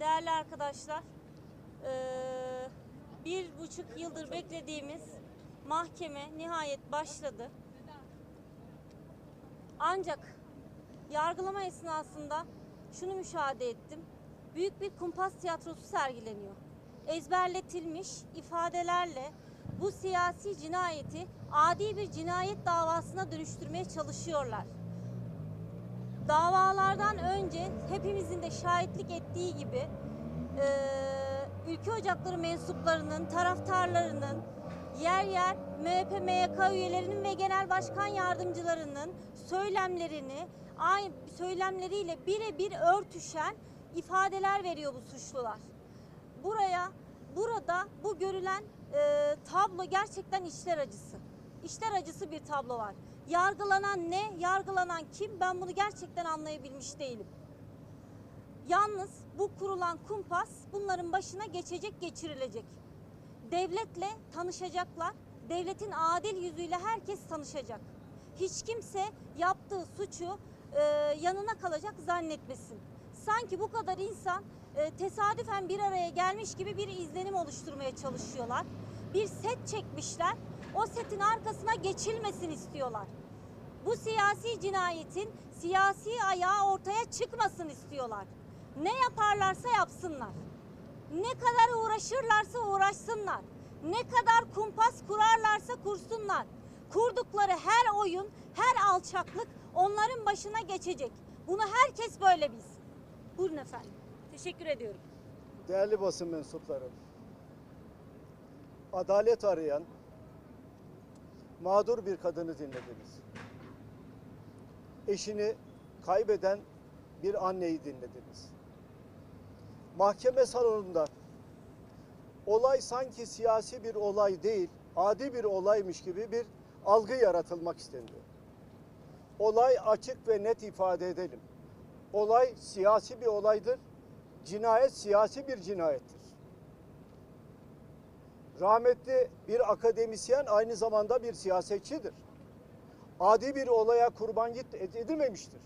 değerli arkadaşlar, eee, bir buçuk yıldır beklediğimiz mahkeme nihayet başladı. Ancak yargılama esnasında şunu müşahede ettim. Büyük bir kumpas tiyatrosu sergileniyor. Ezberletilmiş ifadelerle bu siyasi cinayeti adi bir cinayet davasına dönüştürmeye çalışıyorlar. Davalardan önce hepimizin de şahitlik ettiği gibi eee, ülke ocakları mensuplarının, taraftarlarının, yer yer MHP, MYK üyelerinin ve genel başkan yardımcılarının söylemlerini aynı söylemleriyle birebir örtüşen ifadeler veriyor bu suçlular. Buraya, burada bu görülen eee, tablo gerçekten içler acısı. İçler acısı bir tablo var. Yargılanan ne, yargılanan kim ben bunu gerçekten anlayabilmiş değilim. Yalnız bu kurulan kumpas bunların başına geçecek, geçirilecek. Devletle tanışacaklar. Devletin adil yüzüyle herkes tanışacak. Hiç kimse yaptığı suçu e, yanına kalacak zannetmesin. Sanki bu kadar insan e, tesadüfen bir araya gelmiş gibi bir izlenim oluşturmaya çalışıyorlar. Bir set çekmişler. O setin arkasına geçilmesin istiyorlar. Bu siyasi cinayetin siyasi ayağı ortaya çıkmasın istiyorlar. Ne yaparlarsa yapsınlar. Ne kadar uğraşırlarsa uğraşsınlar. Ne kadar kumpas kurarlarsa kursunlar. Kurdukları her oyun, her alçaklık onların başına geçecek. Bunu herkes böyle bilsin. Buyurun efendim. Teşekkür ediyorum. Değerli basın mensupları, adalet arayan mağdur bir kadını dinlediniz. Eşini kaybeden bir anneyi dinlediniz. Mahkeme salonunda olay sanki siyasi bir olay değil, adi bir olaymış gibi bir algı yaratılmak isteniyor. Olay açık ve net ifade edelim. Olay siyasi bir olaydır. Cinayet siyasi bir cinayettir. Rahmetli bir akademisyen aynı zamanda bir siyasetçidir. Adi bir olaya kurban edilmemiştir.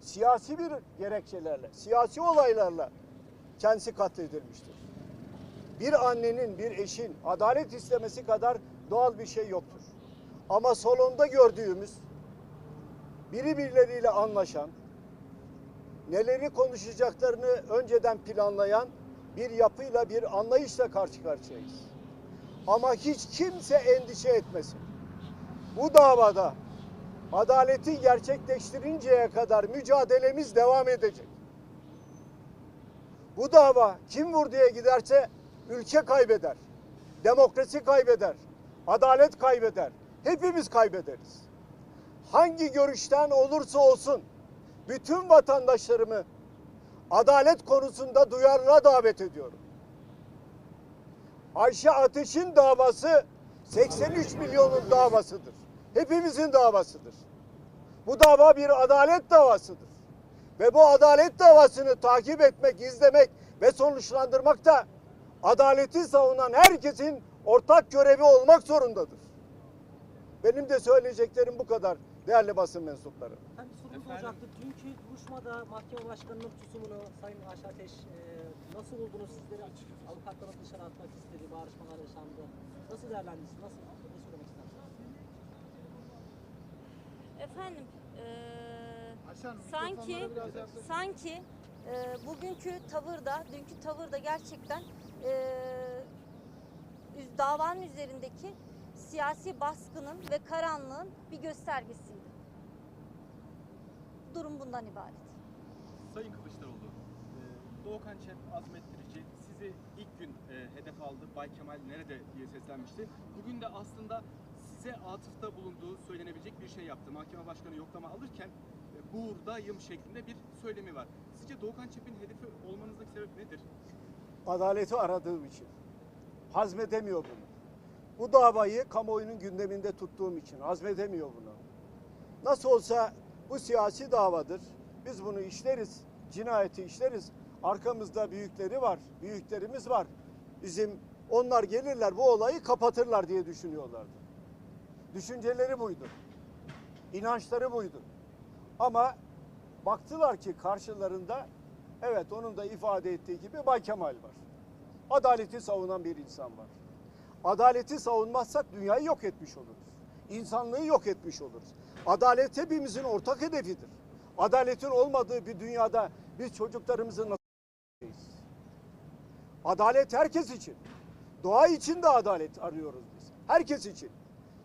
Siyasi bir gerekçelerle, siyasi olaylarla kendisi katledilmiştir. Bir annenin, bir eşin adalet istemesi kadar doğal bir şey yoktur. Ama salonda gördüğümüz biri birileriyle anlaşan, neleri konuşacaklarını önceden planlayan bir yapıyla, bir anlayışla karşı karşıyayız. Ama hiç kimse endişe etmesin. Bu davada adaleti gerçekleştirinceye kadar mücadelemiz devam edecek. Bu dava kim vurduya giderse ülke kaybeder. Demokrasi kaybeder. Adalet kaybeder. Hepimiz kaybederiz. Hangi görüşten olursa olsun bütün vatandaşlarımı adalet konusunda duyarlılığa davet ediyorum. Ayşe Ateş'in davası 83 milyonun davasıdır. Hepimizin davasıdır. Bu dava bir adalet davasıdır. Ve bu adalet davasını takip etmek, izlemek ve sonuçlandırmak da adaleti savunan herkesin ortak görevi olmak zorundadır. Benim de söyleyeceklerim bu kadar değerli basın mensupları. Hem bir sorumuz olacaktı. Dünkü duruşmada mahkeme başkanının tutumunu Sayın Ayşe Ateş e, nasıl buldunuz sizleri? Avukatların dışarı atmak istedi, bağırışmalar yaşandı. Nasıl değerlendirdiniz? Nasıl, ne söylemek istersiniz? Efendim, eee, Ayşe Hanım, sanki sanki eee, bugünkü tavırda, dünkü tavırda gerçekten eee, üz- davanın üzerindeki siyasi baskının ve karanlığın bir göstergesiydi. Durum bundan ibaret. Sayın Kılıçdaroğlu, e, Doğukan Çep azmettirici sizi ilk gün e, hedef aldı. Bay Kemal nerede diye seslenmişti. Bugün de aslında size atıfta bulunduğu söylenebilecek bir şey yaptı. Mahkeme başkanı yoklama alırken e, buğurdayım şeklinde bir söylemi var. Sizce Doğukan Çep'in hedefi olmanızdaki sebep nedir? adaleti aradığım için. Hazmedemiyor bunu. Bu davayı kamuoyunun gündeminde tuttuğum için hazmedemiyor bunu. Nasıl olsa bu siyasi davadır. Biz bunu işleriz. Cinayeti işleriz. Arkamızda büyükleri var. Büyüklerimiz var. Bizim onlar gelirler bu olayı kapatırlar diye düşünüyorlardı. Düşünceleri buydu. İnançları buydu. Ama baktılar ki karşılarında Evet onun da ifade ettiği gibi Bay Kemal var. Adaleti savunan bir insan var. Adaleti savunmazsak dünyayı yok etmiş oluruz. İnsanlığı yok etmiş oluruz. Adalet hepimizin ortak hedefidir. Adaletin olmadığı bir dünyada biz çocuklarımızı nasıl yetiştireceğiz? Adalet herkes için. Doğa için de adalet arıyoruz biz. Herkes için.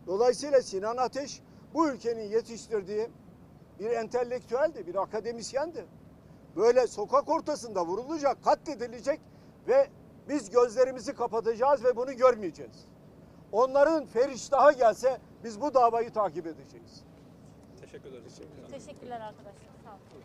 Dolayısıyla Sinan Ateş bu ülkenin yetiştirdiği bir entelektüeldi, bir akademisyendi. Böyle sokak ortasında vurulacak, katledilecek ve biz gözlerimizi kapatacağız ve bunu görmeyeceğiz. Onların feriştahı gelse biz bu davayı takip edeceğiz. Teşekkür ederiz. Teşekkürler arkadaşlar. Sağ olun.